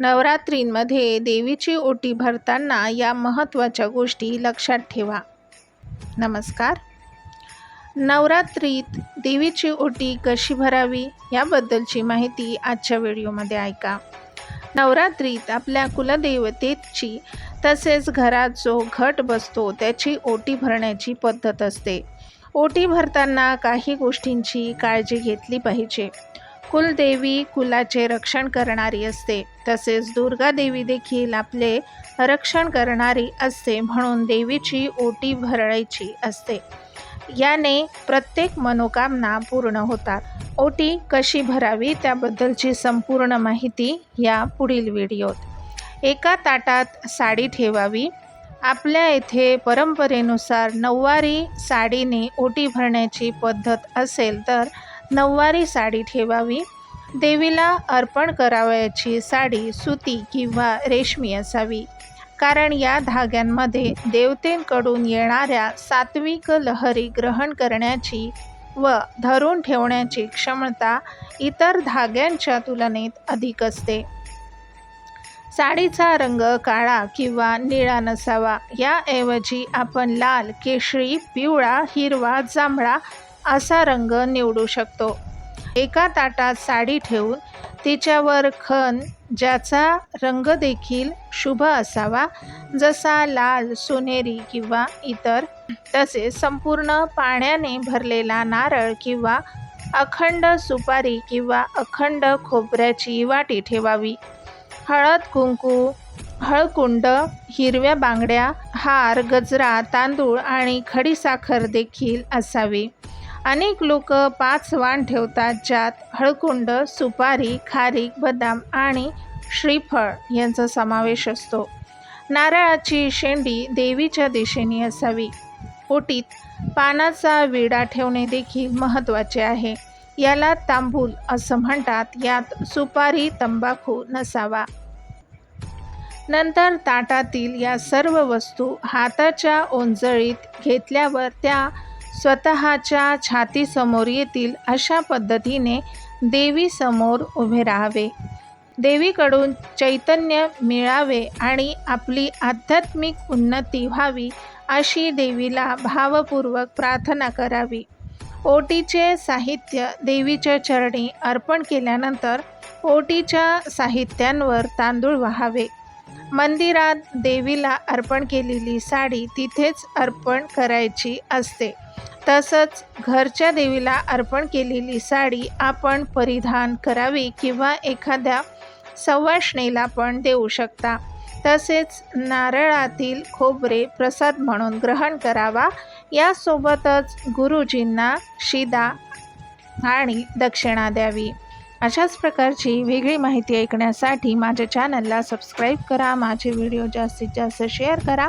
नवरात्रींमध्ये देवीची ओटी भरताना या महत्त्वाच्या गोष्टी लक्षात ठेवा. नमस्कार. नवरात्रीत देवीची ओटी कशी भरावी याबद्दलची माहिती आजच्या व्हिडिओमध्ये ऐका. नवरात्रीत आपल्या कुलदेवतेची तसेच घरात जो घट बसतो त्याची ओटी भरण्याची पद्धत असते. ओटी भरताना काही गोष्टींची काळजी घेतली पाहिजे. कुलदेवी कुलाचे रक्षण करणारी असते. तसेच दुर्गा देवी देखील आपले रक्षण करणारी असते म्हणून देवीची ओटी भरायची असते. याने प्रत्येक मनोकामना पूर्ण होतात. ओटी कशी भरावी त्याबद्दलची संपूर्ण माहिती या पुढील व्हिडिओत. एका ताटात साडी ठेवावी. आपल्या येथे परंपरेनुसार नऊवारी साडीने ओटी भरण्याची पद्धत असेल तर नऊवारी साडी ठेवावी. देवीला अर्पण करावयाची साडी सुती किंवा रेशमी असावी. कारण या धाग्यांमध्ये देवतेंकडून येणाऱ्या सात्विक लहरी ग्रहण करण्याची व धरून ठेवण्याची क्षमता इतर धाग्यांच्या तुलनेत अधिक असते. साडीचा रंग काळा किंवा निळा नसावा. याऐवजी आपण लाल केशरी पिवळा हिरवा जांभळा असा रंग निवडू शकतो. एका ताटात साडी ठेवून तिच्यावर खण ज्याचा रंग देखील शुभ असावा जसा लाल सोनेरी किंवा इतर तसे संपूर्ण पाण्याने भरलेला नारळ किंवा अखंड सुपारी किंवा अखंड खोबऱ्याची वाटी ठेवावी. हळद कुंकू हळकुंड हिरव्या बांगड्या हार गजरा तांदूळ आणि खडीसाखर देखील असावी. अनेक लोक पाच वाण ठेवतात ज्यात हळकुंड सुपारी खारीक बदाम आणि श्रीफळ यांचा समावेश असतो. नारळाची शेंडी देवीच्या दिशेने असावी. ओटीत पानाचा विडा ठेवणे देखील महत्त्वाचे आहे. याला तांबूल असं म्हणतात यात सुपारी तंबाखू नसावा. नंतर ताटातील या सर्व वस्तू हाताच्या ओंजळीत घेतल्यावर त्या स्वतःच्या छातीसमोर येतील अशा पद्धतीने देवीसमोर उभे राहावे. देवीकडून चैतन्य मिळावे आणि आपली आध्यात्मिक उन्नती व्हावी अशी देवीला भावपूर्वक प्रार्थना करावी. ओटीचे साहित्य देवीच्या चरणी अर्पण केल्यानंतर ओटीच्या साहित्यांवर तांदूळ व्हावे. मंदिरात देवीला अर्पण केलेली साडी तिथेच अर्पण करायची असते. तसंच घरच्या देवीला अर्पण केलेली साडी आपण परिधान करावी किंवा एखाद्या सवाष्णीला पण देऊ शकता. तसेच नारळातील खोबरे प्रसाद म्हणून ग्रहण करावा. यासोबतच गुरुजींना शिदा आणि दक्षिणा द्यावी. अशाच प्रकारची वेगळी माहिती ऐकण्यासाठी माझ्या चॅनलला सबस्क्राईब करा. माझे व्हिडिओ जास्तीत जास्त शेअर करा.